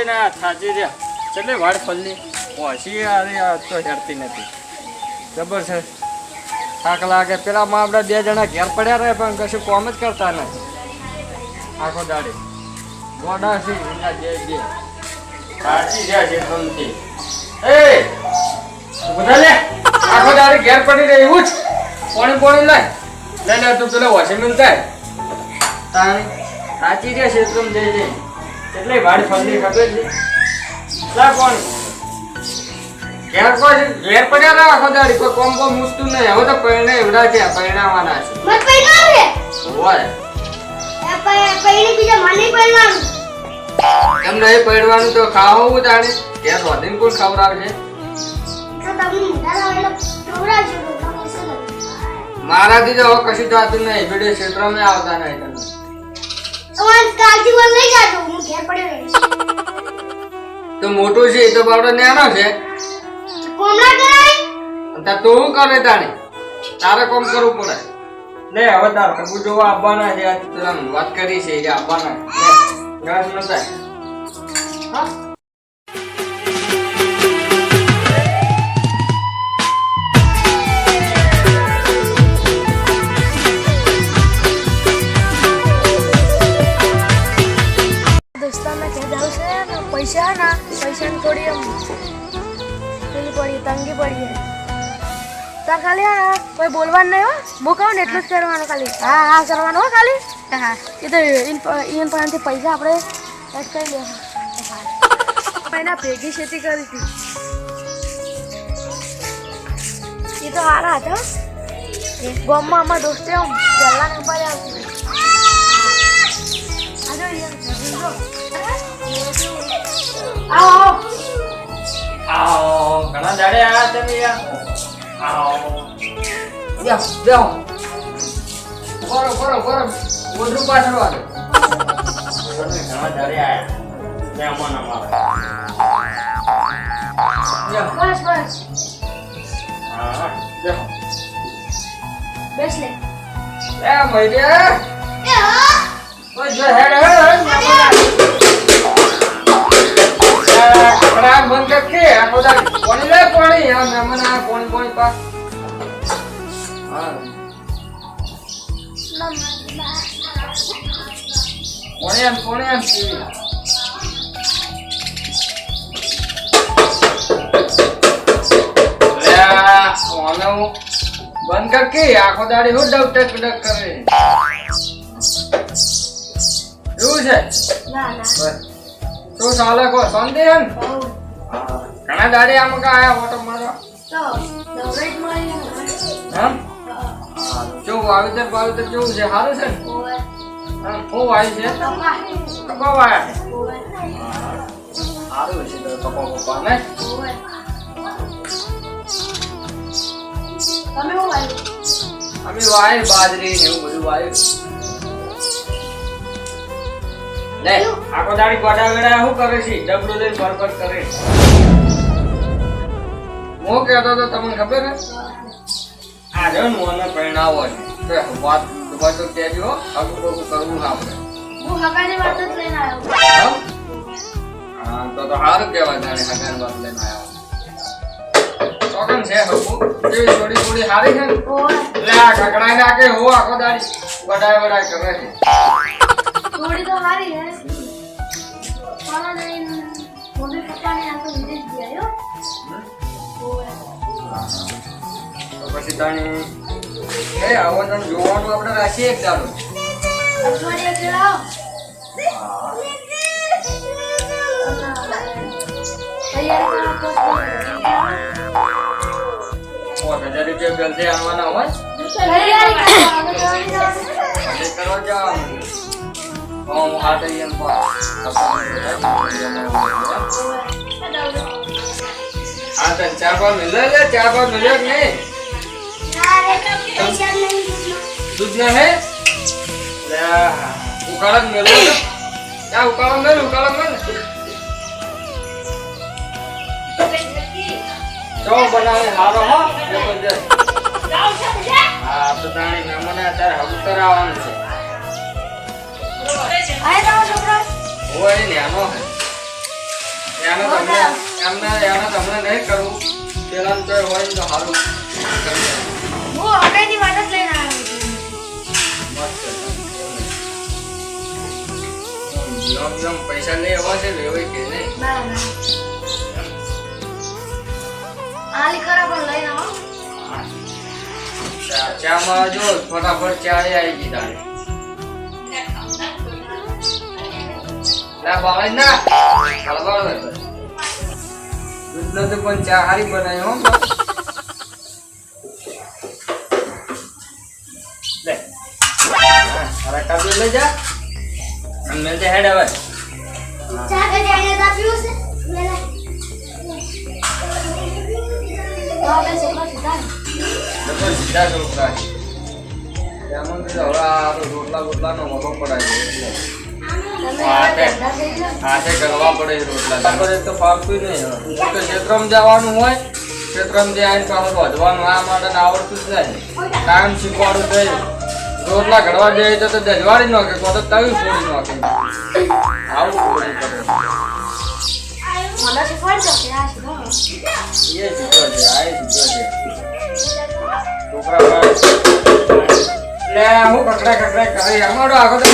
જઈને આ થાચી રહ્યા એટલે વાળ ફલની પહોંચી આ તો હેરતી નથી. ખબર છે. થાક લાગે. પેલા માં આપણા બે જણા ઘેર પડ્યા રહે પણ કશું કોમ જ કરતા નથી આખો દાડી. ગોડા છે એના જે બે થાચી રહ્યા છે તમથી એ! બધા લે આખો દાડી ઘેર પડી રહે એવું જ. પોણી પોણી લે લે તું પેલા વોશિંગ થાય તાણી. સાચી રહ્યા છે, એકદમ જઈ જઈ. એટલે વાડ ફંદી ખબર છે? લા કોણ? ઘેર કોઈ ઘેર પડ્યા રહો આખો દાડી કોઈ કોમ કોમ મૂકતું નહીં. હવે તો પૈણે એવડા છે પૈણાવાના છે. મત પૈણા રે હોય. એ પૈણી બીજા મને પૈણાનું એમ નહીં પડવાનું તો ખાવું તાણે ઘેર વધીને કોણ ખવડાવશે તો તમને મોટા લાવે એટલે ખવડાવજો રોટલા મળશે ને. મારાથી તો હવે કશું થતું નહીં. ક્ષેત્ર ક્ષેત્રમાં આવતા નહીં તમે. તમારે કાલથી લઈ જાજો હું ઘેર પડ્યો રહીશ. તો મોટું છે એ તો બાવડો નાનો છે. કોમલા કરાય તાર તો શું કરે તાણે? તારે કોમ કરવું પડે. લે હવે તાર કબુ જોવા આવવાના છે તને વાત કરી છે એ આવવાના. ઘાસ નતા હા? ના પૈસાની થોડી એમ પેલી પડી તંગી પડી તાર ખાલી આ કોઈ બોલવાનું નહીં હો હું ને એટલું જ કરવાનું ખાલી હા હા કરવાનું હો ખાલી હા એ તો ઈન પાસેથી પૈસા આપણે એડ કરી લેવા એના ભેગી ખેતી કરી હતી એ તો સારા હતા ગામમાં અમારા દોસ્તે પહેલા નંબરે આવતી આ જો. આવો આવો ઘણા દાડે આયા તમે આવો બેહો બેહો બરો બરો બરો ઓઢું પાછળ તમે ઘણા દાડે આયા મહેમાન અમારા બસ બસ હા બેહો બેસ લે એ મૈરે એ હા ઓય જો હેડ હેડ બંધ કર કે આ બધા લે આ મહેમાન આ પા હા બંધ કર આખો દાડી હું ડક ડક ડક કરે? એવું છે? ના ના. શું ચાલે કો શાંતિ હા? ઘણા દાડે આમ કા આયા ઓટો મારવા તો. દવરેજ મળી. ને એમ? હા, કેવું વાવેતર વાવેતર કેવું છે? સારું છે ને? શું વાય છે? કપા કપા વાયા. સારું છે તો કપા બપા ને? તમે હું આવ્યું અમે વાય બાજરી ને એવું બધું વાયું લે આખો દાડી ગોડા વેડા શું કરે છે? ડબલું લઈને બરબર કરે હું કહેતો તો તમને ખબર હે? આ જો ને મને પરણાવો છે. તો વાત વાત તો કહેજો. આગું બગું કરવું આપણે. હું હગાની વાત જ લઈને આવ્યો. હા તો તો સારું કહેવાય જાણે હગાન વાત લઈને આવ્યો. ચોકન છે હકુ એવી થોડી થોડી સારી છે ને? લે આ ઘગડાઈ નાખે હો આખો દાડી બડાય બડાય કરે છે. થોડી તો સારી હે. ચાલો મમ્મી પપ્પાને આ તો વિદેશ જઈ આવ્યો ઓવે તો પછી તાણી એ આવો તને જોવાનું આપણે રાખીએ એક દાડો અઠવાડિયે હજાર રૂપિયા બેલથી આવવાના હોય? તૈયારી કરવા જવાનું. આ દઈ એમ પા હા તને ચાર પાંચ મિલે છે ચાર પાંચ મિલે કે નહીં દૂધ ના હે લે ઉકાળા જ મેલો ને ત્યાં ઉકાળા મેલ ઉકાળા મેલ ચો બનાવે હારો હો જબરજસ્ત હા તો તાણી મહેમાન અત્યારે હમ કરાવવાનું છે આય એને તમને તમને નહીં કરવું પેલા હોય તો હારું કરી. હું પૈસા લઈ એવા છે લેવાય કે નહીં ચામાં જો ફટાફટ ચા આવી ગઈ તારે ના બાળા ના. હળવાળ હતો. દૂધ નથી પણ ચા હારી બનાવી હો લે. અરે કાબી લઈ જા. અને મેલ દે હેડ હવે. ચા કે જાણે તા પીવું છે લે લે. તો આપણે છોકરા સીધા ને. સીધા છોકરા તો રોટલા બોટલાનો મોટો પડાય હાથે કરવા પડે રોટલા ખબર તો ફાવતું નહીં. તો ક્ષેત્રમ જવાનું હોય ક્ષેત્રમ જે આવીને પાછું વધવાનું આ માટે આવડતું જ નહીં. કામ શીખવાડું થાય રોટલા ઘડવા જઈએ તો તો દજવારી નાખે તો તો તવી ફોડી નાખે. આવું ફોડી છોકરા હું કકડા કકડા કરે અમારો આગળ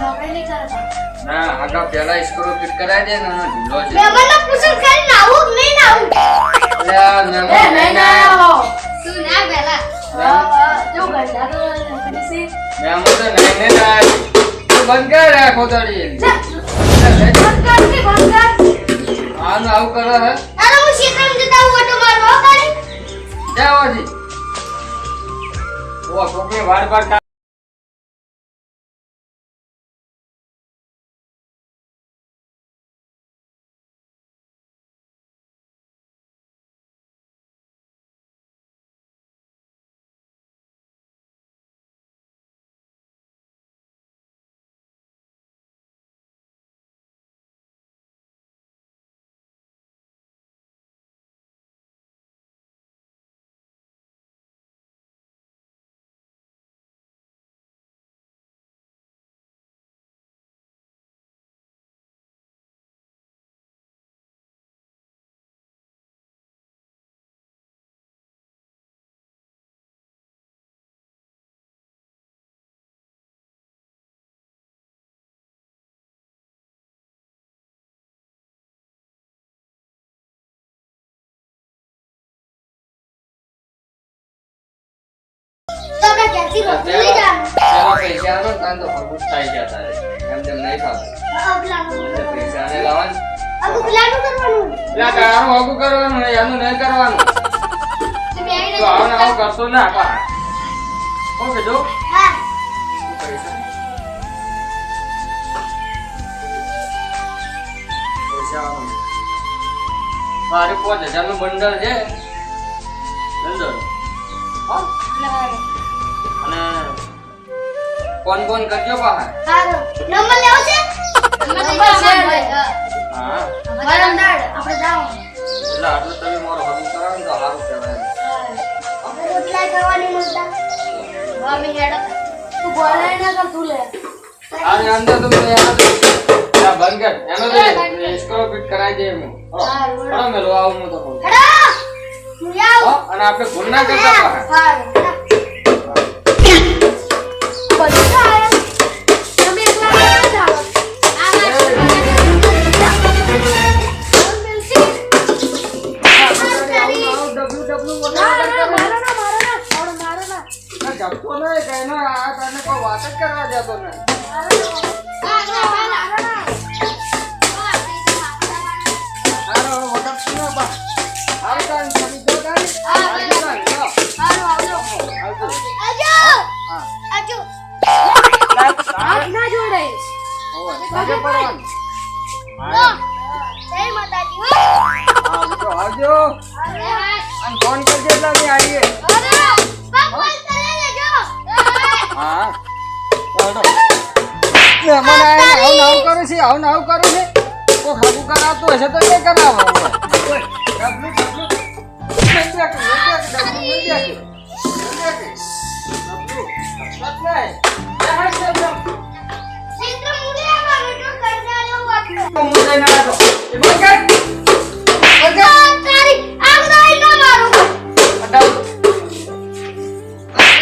નોકરી નહીં કરતા ના આગળ પેલા સ્ક્રૂ ફિટ કરાવી દે ને એનો ઢીલો છે. મહેમાનનો પૂછો ખાલી નાવું નહીં નાવું? લે આ એ ના તું ના પહેલા જો ગંડા તો નોકરી છે તો નહીં નહીં થાય બંધ કર રાખો તળી બંધ કર બંધ કર? આનું આવું કરે હે. અરે હું ક્ષેત્રમાં જતા હું ઓટો મારવા હો તારે. જાવાજી ઓ કોકે વાડ વાડ લઈ જવાનું પૈસા તો જ છે તારે. એમ તેમ નહીં ખાવું આ કરવાનું. પૈસા ને લાવવાનું. આ પેલાનું કરવાનું. એટલે તારું હગું કરવાનું એનું નહીં કરવાનું. તો આવો ને આવું કરશો ને હા. પૈસા પૈસા મારે પાંચ હજારનું બંડલ છે. બંડલ હા અને ફોન ફોન કરજો પાહા હારું નંબર લેવો છે? નંબર છે. હા. હા. વરંદાડ આપણે જાવ એટલે આટલું તમે મારો હગું કરાવો તો સારું કહેવાય. રોટલા ખાવાની મળતા મમ્મી હેડો. તું બોલે ના કર તું લે. અરે અંદર તો મે આ બંધ કર. એનો તો સ્ક્રો ફિટ કરાવી દે હું. હળો મેલો આવું હું તો હેડો. હું આવું હો, અને આપણે ના કરતા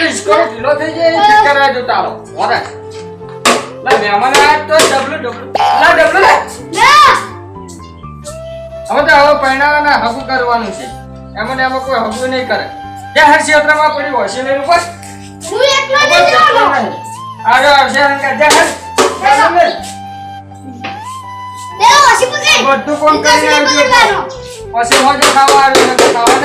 ઈસકો ઢીલો થઈ જાય એ ઠીક કરાવી દઉં તારો. વરે. લે, મહેમાન આવ્યા તો ડબલું, ડબલું. લે, ડબલું લે. હવે તો હવે પહેણાવાના હગુ કરવાનું છે. એમાં એમાં કોઈ હગુ નહીં કરે. ત્યાં હર ક્ષેત્રમાં પડ્યું હશે ને ઉપર. બસ બસ જતો નહીં. આગળ આવશે અને કે જા હર. બધું કોણ કરી આવજો. પછી હોજે ખાવા આવ્યું ખાવા આવ્યું